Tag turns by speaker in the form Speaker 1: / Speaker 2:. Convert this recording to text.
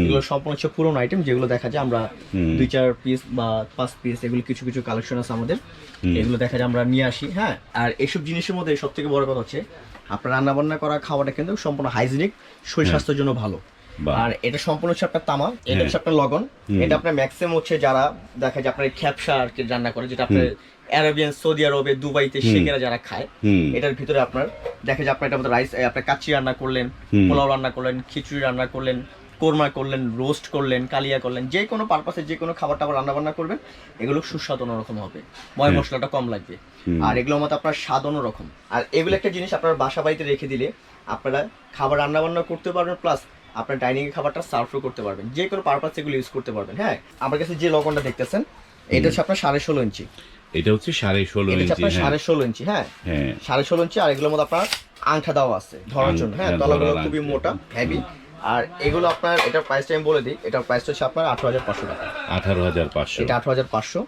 Speaker 1: এগুলো সম্পূর্ণ হচ্ছে পুরোনো আইটেম যেগুলো দেখা যায় আমরা দুই চার পিস বা পাঁচ পিস এগুলো কিছু কিছু কালেকশন আছে আমাদের। এগুলো দেখা যায় আমরা নিয়ে আসি হ্যাঁ? আর এসব জিনিসের মধ্যে সব থেকে বড় কথা হচ্ছে আপনার রান্না বান্না করা খাওয়াটা কিন্তু সম্পূর্ণ হাইজিনিক শরীর স্বাস্থ্যের জন্য ভালো। আর এটা সম্পূর্ণ হচ্ছে আপনার তামা এটা
Speaker 2: হ্যাঁ।
Speaker 1: হচ্ছে আপনার লগন এটা আপনার ম্যাক্সিমাম হচ্ছে যারা দেখা যায় আপনার খ্যাপসা আর কি রান্না করে যেটা আপনার অ্যারাবিয়ান সৌদি আরবে দুবাইতে শেখেরা যারা খায় এটার ভিতরে আপনার দেখা যায় আপনার এটা রাইস আপনার কাচ্চি রান্না করলেন পোলাও রান্না করলেন খিচুড়ি রান্না করলেন কোরমা করলেন রোস্ট করলেন কালিয়া করলেন যে কোনো পারপাসে যে কোনো খাবার টাবার রান্না বান্না করবেন এগুলো সুস্বাদু অন্যরকম হবে। ময়
Speaker 2: হ্যাঁ।
Speaker 1: মশলাটা কম লাগবে। আর এগুলোর মতো আপনার স্বাদ অন্যরকম। আর এগুলো একটা জিনিস আপনার বাসা বাড়িতে রেখে দিলে আপনারা খাবার রান্না বান্না করতে পারবেন প্লাস আপনার ডাইনিং এর খাবারটা সার্ভও করতে পারবেন। যে কোনো পারপাস এগুলো ইউজ করতে পারবেন হ্যাঁ? আমার কাছে যে লগনটা দেখতেছেন এটা হচ্ছে আপনার সাড়ে ষোলো ইঞ্চি।
Speaker 2: এটা হচ্ছে সাড়ে ষোলো ইঞ্চি হ্যাঁ
Speaker 1: সাড়ে ষোলো ইঞ্চি হ্যাঁ?
Speaker 2: হ্যাঁ।
Speaker 1: সাড়ে ষোলো ইঞ্চি আর এগুলোর মধ্যে আপনার আংটা দেওয়া আছে ধরার জন্য হ্যাঁ?
Speaker 2: হ্যাঁ,
Speaker 1: তলাগুলো খুবই। মোটা হেভি আর এগুলো আপনার এটার প্রাইসটা আমি বলে দিই এটার প্রাইস হচ্ছে আপনার আঠারো হাজার পাঁচশো টাকা।
Speaker 2: আঠারো হাজার পাঁচশো।
Speaker 1: এটা আঠারো হাজার পাঁচশো।